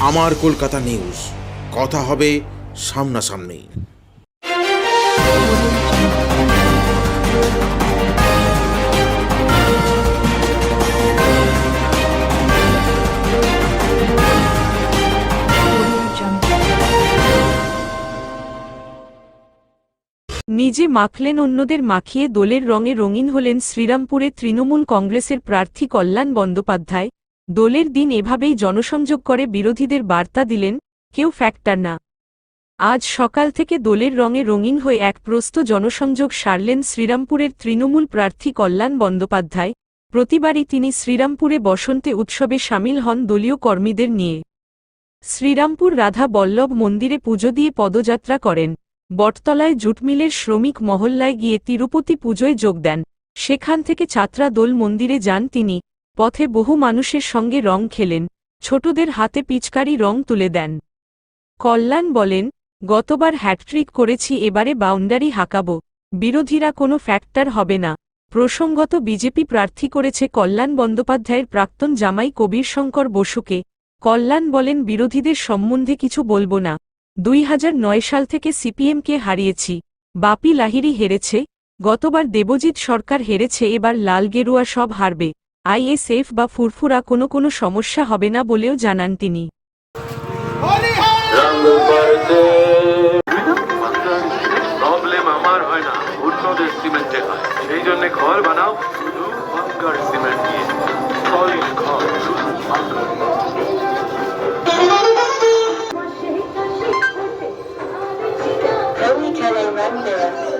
আমার কলকাতা নিউজ। কথা হবে সামনাসামনি। নিজে মাখলেন অন্যদের মাখিয়ে দোলের রঙে রঙিন হলেন শ্রীরামপুরে তৃণমূল কংগ্রেসের প্রার্থী কল্যাণ বন্দ্যোপাধ্যায়। দোলের দিন এভাবেই জনসংযোগ করে বিরোধীদের বার্তা দিলেন, কেউ ফ্যাক্টর না। আজ সকাল থেকে দোলের রঙে রঙিন হয়ে এক প্রস্ত জনসংযোগ সারলেন শ্রীরামপুরের তৃণমূল প্রার্থী কল্যাণ বন্দ্যোপাধ্যায়। প্রতিবারই তিনি শ্রীরামপুরে বসন্তে উৎসবে সামিল হন দলীয় কর্মীদের নিয়ে। শ্রীরামপুর রাধা বল্লভ মন্দিরে পুজো দিয়ে পদযাত্রা করেন। বটতলায় জুটমিলের শ্রমিক মহল্লায় গিয়ে তিরুপতি পুজোয় যোগ দেন। সেখান থেকে ছাত্রা দোল মন্দিরে যান তিনি। পথে বহু মানুষের সঙ্গে রং খেলেন, ছোটদের হাতে পিচকারি রং তুলে দেন। কল্যাণ বলেন, গতবার হ্যাটট্রিক করেছি, এবারে বাউন্ডারি হাঁকাব, বিরোধীরা কোনো ফ্যাক্টর হবে না। প্রসঙ্গত বিজেপি প্রার্থী করেছে কল্যাণ বন্দ্যোপাধ্যায়ের প্রাক্তন জামাই কবির শঙ্কর বসুকে, কল্যাণ বলেন, বিরোধীদের সম্বন্ধে কিছু বলব না। দুই হাজার নয় সাল থেকে সিপিএমকে হারিয়েছি, বাপি লাহিরি হেরেছে, গতবার দেবজিৎ সরকার হেরেছে, এবার লাল গেরুয়া সব হারবে। আইএসএফ বা ফুরফুরা কোনো কোনো সমস্যা হবে না বলেও জানান তিনি। রঙ প্রবলেম আমার হয় না উন্নদের সিমেন্টে হয়। সেই জন্য ঘর বানাও শুধু বাঙ্গার সিমেন্ট দিয়ে। সলিড ঘর শুধু বাঙ্গার Only can I run there.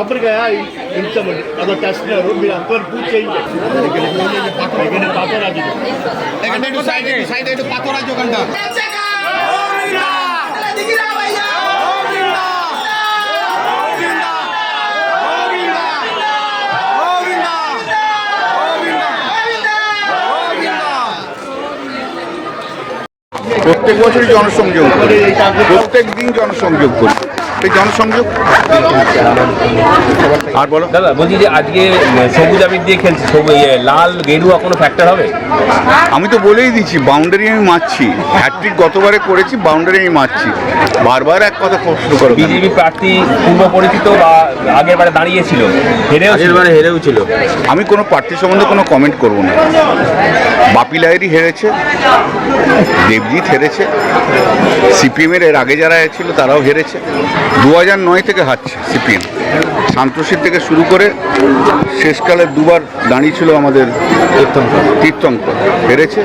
కొబ్బరికాయ ఇంతమంది అదొక చేస్తున్నారు మీరు అంతవరకు పూజ చేయండి ఎక్కడ పాపరాజు প্রত্যেক বছরই জনসংযোগ করি প্রত্যেক দিন জনসংযোগ করি এই জনসংযোগ? আর বলো। দাদা বলছি যে আজকে সবুজ আবির দিয়ে খেলছি সবুজ লাল গেরুয়া কোনো ফ্যাক্টর হবে? আমি তো বলেই দিচ্ছি বাউন্ডারি আমি মারছি। হ্যাট্রিক গতবারে করেছি বাউন্ডারি আমি মারছি। বারবার এক কথা প্রশ্ন করো। কেন? বিজেপি প্রার্থী পূর্ব পরিচিত বা আগের বারে দাঁড়িয়েছিল হেরেও বারে হেরেও ছিল। আমি কোনো প্রার্থী সম্বন্ধে কোনো কমেন্ট করব না। বাপি লাহিরি হেরেছে দেবজিৎ হেরেছে সিপিএমের এর আগে যারা ছিল তারাও হেরেছে। দু হাজার নয় থেকে হারছে সিপিএম। শান্তশীল থেকে শুরু করে শেষকালে দুবার দাঁড়িয়েছিল আমাদের তীর্থঙ্কর। হেরেছে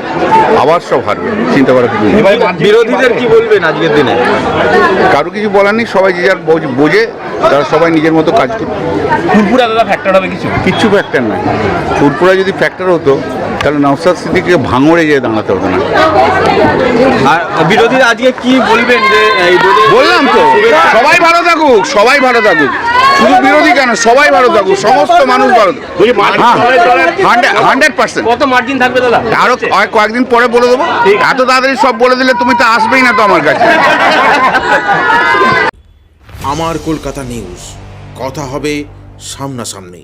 আবার সব হারবে চিন্তা করার কিছু বিরোধীদের কি বলবেন আজকের দিনে? কারও কিছু বলার নেই সবাই যে যার বোঝ- তারা সবাই নিজের মতো কাজ করবে ফুরফুরা দাদা ফ্যাক্টর হবে কিছু? কিচ্ছু ফ্যাক্টর নাই। ফুরপুরা যদি ফ্যাক্টর হতো তাহলে নওসাদ সিদ্দিকে ভাঙড়ে যেয়ে দাঁড়াতে হতো না। আর বিরোধীরা আজকে কি বলবেন যে বললাম তো সবাই ভালো থাকুক সবাই ভালো থাকুক। শুধু বিরোধী কেন সবাই ভালো থাকুক সমস্ত মানুষ ভালো হান্ড্রেড পার্সেন্ট। কত মার্জিন থাকবে দাদা? আরও কয়েক- কয়েকদিন পরে বলে দেবো। এত তাড়াতাড়ি সব বলে দিলে তুমি তো আসবেই না তো আমার কাছে। আমার কলকাতা নিউজ। কথা হবে সামনাসামনি।